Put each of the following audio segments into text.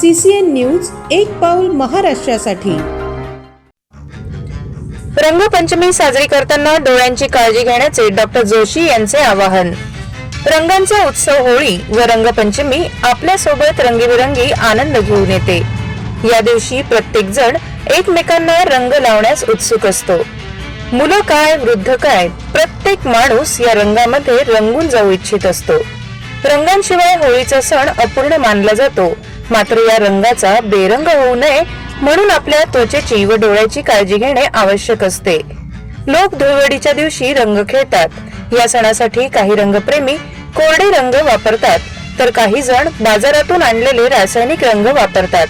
C C N news एक पाऊल महाराष्ट्रासाठी. रंगपंचमी साजरी करताना डोळ्यांची काळजी घेण्याचे डॉक्टर जोशी यांचे आवाहन. रंगांचा उत्सव होळी व रंगपंचमी आपल्यासोबत रंगीबिरंगी आनंद घेऊन येते. या दिवशी प्रत्येक जण एकमेकांना रंग लावण्यास उत्सुक असतो. मुलं काय वृद्ध काय प्रत्येक माणूस या रंगामध्ये रंगून जाऊ इच्छित असतो. रंगांशिवाय होळीचा सण अपूर्ण मानला जातो. मात्र या रंगाचा बेरंग होऊ नये म्हणून आपल्या त्वचेची व डोळ्याची काळजी घेणे आवश्यक असते. लोक धुळवडीच्या दिवशी रंग खेळतात. या सणासाठी काही रंगप्रेमी कोरडे रंग वापरतात तर काही जण बाजारातून आणलेले रासायनिक रंग वापरतात.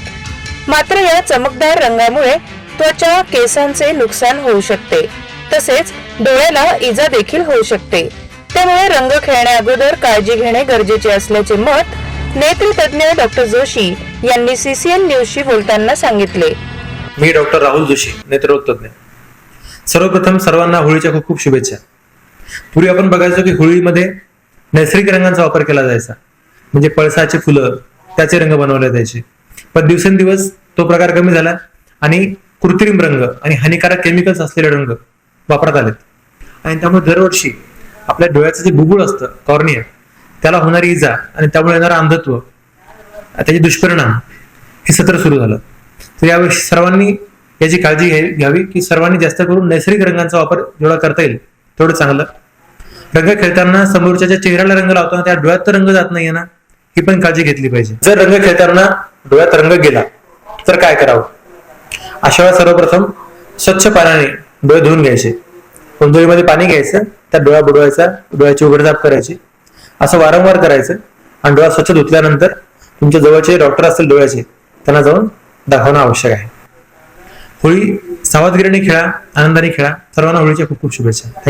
मात्र या चमकदार रंगामुळे त्वचा केसांचे नुकसान होऊ शकते. तसेच डोळ्याला इजा देखील होऊ शकते. त्यामुळे रंग खेळण्या अगोदर काळजी घेणे गरजेचे असल्याचे मत नेत्रतज्ञ डॉक्टर जोशी यांनी सीसीएन न्यूजशी बोलताना सांगितले. मी डॉक्टर राहुल जोशी नेत्ररोग तज्ञ सर्वप्रथम सर्वांना होळीच्या खूप खूप शुभेच्छा. पूर्वी आपण बघायचो की होळीमध्ये नैसर्गिक रंगांचा वापर केला जायचा. म्हणजे पळसाचे फुलं त्याचे रंग बनवले जायचे. पण दिवसेंदिवस तो प्रकार कमी झाला आणि कृत्रिम रंग आणि हानिकारक केमिकल्स असलेले रंग वापरात आलेत. आणि त्यामुळे दरवर्षी आपल्या डोळ्याचं जे बुबुळ असतं कॉर्निया त्याला होणारी इजा आणि त्यामुळे येणारं अंधत्व त्याचे दुष्परिणाम हे सत्र सुरू झालं. तर यावेळी सर्वांनी याची काळजी घ्यावी घ्यावी की सर्वांनी जास्त करून नैसर्गिक रंगांचा वापर जेवढा करता येईल तेवढं चांगलं. रंग खेळताना समोरच्या चेहऱ्याला रंग लावताना त्या डोळ्यात तर रंग जात नाहीये ना ही पण काळजी घेतली पाहिजे. जर रंग खेळताना डोळ्यात रंग गेला तर काय करावं? अशा वेळा सर्वप्रथम स्वच्छ पाण्याने डोळे धुवून घ्यायचे. कुंजळीमध्ये पाणी घ्यायचं त्या डोळा बुडवायचा डोळ्याची उघडझाप करायची. असं वारंवार करायचं. आणि डोळा स्वच्छ धुतल्यानंतर तुमच्या जवळचे डॉक्टर असतील डोळ्याचे त्यांना जाऊन दाखवणं आवश्यक आहे. होळी सावधगिरीने खेळा आनंदाने खेळा. सर्वांना होळीच्या खूप खूप शुभेच्छा.